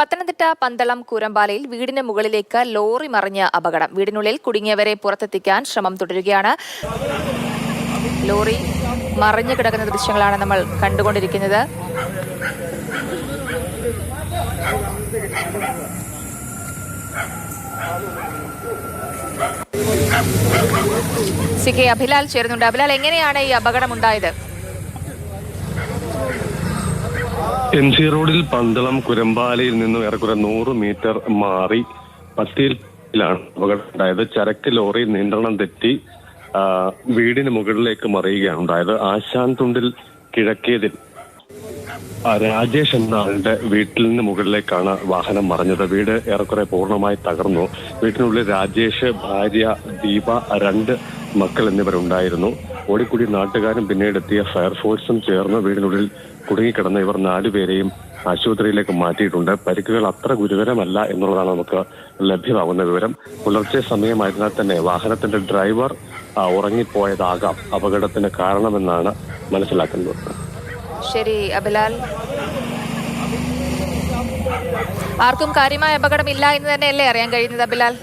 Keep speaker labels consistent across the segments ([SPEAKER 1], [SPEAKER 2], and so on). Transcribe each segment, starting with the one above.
[SPEAKER 1] പത്തനംതിട്ട പന്തളം കൂരമ്പാലയിൽ വീടിന് മുകളിലേക്ക് ലോറി മറിഞ്ഞ അപകടം. വീടിനുള്ളിൽ കുടുങ്ങിയവരെ പുറത്തെത്തിക്കാൻ ശ്രമം തുടരുകയാണ്. ലോറി മറിഞ്ഞു കിടക്കുന്ന ദൃശ്യങ്ങളാണ് നമ്മൾ കണ്ടുകൊണ്ടിരിക്കുന്നത്. സി കെ അഭിലാൽ ചേരുന്നുണ്ട്. അഭിലാൽ എങ്ങനെയാണ് ഈ അപകടം ഉണ്ടായത്
[SPEAKER 2] എം സി റോഡിൽ പന്തളം കുരമ്പാലയിൽ നിന്നും ഏറെക്കുറെ നൂറ് മീറ്റർ മാറി പത്തിയിലാണ് അപകടം ഉണ്ടായത് ചരക്ക് ലോറി നിയന്ത്രണം തെറ്റി വീടിന് മുകളിലേക്ക് മറിയുകയാണ് ഉണ്ടായത്. ആശാൻ തുണ്ടിൽ കിഴക്കേതിൽ രാജേഷ് എന്ന ആളുടെ വീട്ടിൽ നിന്ന് മുകളിലേക്കാണ് വാഹനം മറിഞ്ഞത്. വീട് ഏറെക്കുറെ പൂർണമായി തകർന്നു. വീട്ടിനുള്ളിൽ രാജേഷ് ഭാര്യ ദീപ രണ്ട് മക്കൾ എന്നിവരുണ്ടായിരുന്നു. ഓടിക്കൂടി നാട്ടുകാരും പിന്നീട് എത്തിയ ഫയർഫോഴ്സും ചേർന്ന് വീടിനുള്ളിൽ കുടുങ്ങിക്കിടന്ന ഇവർ നാലുപേരെയും ആശുപത്രിയിലേക്ക് മാറ്റിയിട്ടുണ്ട്. പരിക്കുകൾ അത്ര ഗുരുതരമല്ല എന്നുള്ളതാണ് നമുക്ക് ലഭ്യമാകുന്ന വിവരം. പുലർച്ചെ സമയമായതിനാൽ തന്നെ വാഹനത്തിന്റെ ഡ്രൈവർ ഉറങ്ങിപ്പോയതാകാം. അപകടത്തിന് കാരണമെന്നാണ് മനസ്സിലാക്കുന്നത്.
[SPEAKER 1] ശരി അബിലാൽ. ആർക്കും കാര്യമായ അപകടമില്ല എന്ന് തന്നെയല്ലേ അറിയാൻ കഴിയുന്നത് അഭിലാൽ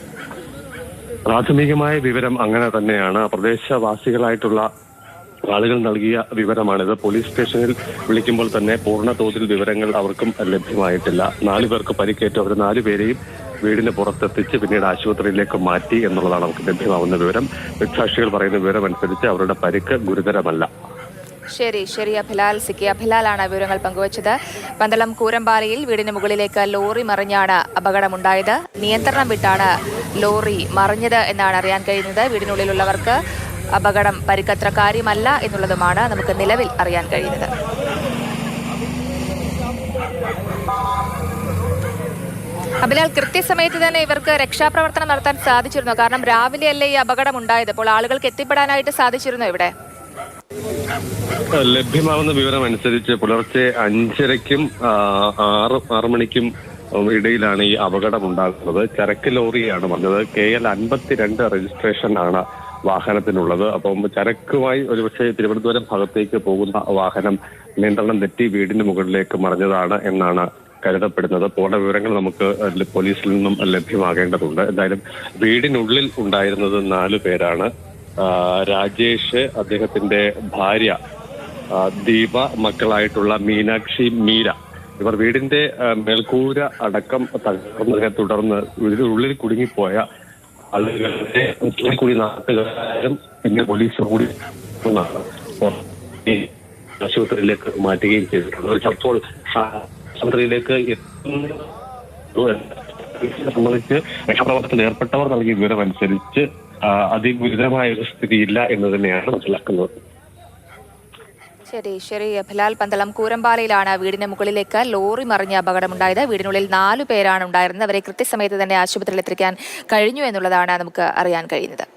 [SPEAKER 2] പ്രാഥമികമായ വിവരം അങ്ങനെ തന്നെയാണ്. പ്രദേശവാസികളായിട്ടുള്ള ആളുകൾ നൽകിയ വിവരമാണിത്. പോലീസ് സ്റ്റേഷനിൽ വിളിക്കുമ്പോൾ തന്നെ പൂർണ തോതിൽ വിവരങ്ങൾ അവർക്കും ലഭ്യമായിട്ടില്ല. നാലു പേർക്ക് പരിക്കേറ്റു. അവർ നാലു പേരെയും വീടിന് പുറത്തെത്തിച്ച് പിന്നീട് ആശുപത്രിയിലേക്ക് മാറ്റി എന്നുള്ളതാണ് നമുക്ക് ലഭ്യമാവുന്ന വിവരം. ദൃക്സാക്ഷികൾ പറയുന്ന വിവരം അനുസരിച്ച് അവരുടെ പരിക്ക് ഗുരുതരമല്ല.
[SPEAKER 1] ശരി ശരി അഭിലാൽ സിക്കി. അഭിലാലാണ് വിവരങ്ങൾ പങ്കുവച്ചത്. പന്തളം കൂരമ്പാലയിൽ വീടിന് മുകളിലേക്ക് ലോറി മറിഞ്ഞാണ് അപകടമുണ്ടായത്. നിയന്ത്രണം വിട്ടാണ് ലോറി മറിഞ്ഞത് എന്നാണ് അറിയാൻ കഴിയുന്നത്. വീടിനുള്ളിലുള്ളവർക്ക് അപകടം പരിക്കത്ര കാര്യമല്ല എന്നുള്ളതുമാണ് നമുക്ക് നിലവിൽ അറിയാൻ കഴിയുന്നത്. അബിലാൽ കൃത്യസമയത്ത് തന്നെ ഇവർക്ക് രക്ഷാപ്രവർത്തനം നടത്താൻ സാധിച്ചിരുന്നു. കാരണം രാവിലെയല്ലേ ഈ അപകടം ഉണ്ടായത്? അപ്പോൾ ആളുകൾക്ക് എത്തിപ്പെടാനായിട്ട് സാധിച്ചിരുന്നു ഇവിടെ?
[SPEAKER 2] ലഭ്യമാവുന്ന വിവരം അനുസരിച്ച് പുലർച്ചെ അഞ്ചരയ്ക്കും ആറ് ആറ് മണിക്കും ഇടയിലാണ് ഈ അപകടം ഉണ്ടാകുന്നത് ചരക്ക് ലോറിയാണ് വന്നത്. കെ എൽ അൻപത്തിരണ്ട് രജിസ്ട്രേഷൻ ആണ് വാഹനത്തിനുള്ളത്. അപ്പം ചരക്കുമായി ഒരുപക്ഷെ തിരുവനന്തപുരം ഭാഗത്തേക്ക് പോകുന്ന വാഹനം നിയന്ത്രണം തെറ്റി വീടിന് മുകളിലേക്ക് മറിഞ്ഞതാണ് എന്നാണ് കരുതപ്പെടുന്നത്. പോകേണ്ട വിവരങ്ങൾ നമുക്ക് പോലീസിൽ നിന്നും ലഭ്യമാകേണ്ടതുണ്ട്. എന്തായാലും വീടിനുള്ളിൽ ഉണ്ടായിരുന്നത് നാലു പേരാണ്. രാജേഷ് അദ്ദേഹത്തിന്റെ ഭാര്യ ദീപ മക്കളായിട്ടുള്ള മീനാക്ഷി മീര ഇവർ വീടിന്റെ മേൽക്കൂര അടക്കം തകർന്നതിനെ തുടർന്ന് ഇതിനുള്ളിൽ കുടുങ്ങിപ്പോയ ആളുകളുടെ കുടി നാട്ടുകാരും പിന്നെ പോലീസ് കൂടി ആശുപത്രിയിലേക്ക് മാറ്റുകയും ചെയ്തിട്ടുണ്ട്. ആ, ആശുപത്രിയിലേക്ക് സംബന്ധിച്ച് രക്ഷാപ്രവർത്തനത്തിൽ ഏർപ്പെട്ടവർ നൽകിയ വിവരമനുസരിച്ച് അതിഗുരുതരമായ ഒരു സ്ഥിതിയില്ല എന്ന് തന്നെയാണ് മനസ്സിലാക്കുന്നത്.
[SPEAKER 1] ശരി ശരി. അഭിലാൽ പന്തളം കൂരമ്പാലയിലാണ് വീടിന് മുകളിലേക്ക് ലോറി മറിഞ്ഞ അപകടമുണ്ടായത്. വീടിനുള്ളിൽ നാലു പേരാണ് ഉണ്ടായിരുന്നത്. അവരെ കൃത്യസമയത്ത് തന്നെ ആശുപത്രിയിൽ എത്തിക്കാൻ കഴിഞ്ഞു എന്നുള്ളതാണ് നമുക്ക് അറിയാൻ കഴിയുന്നത്.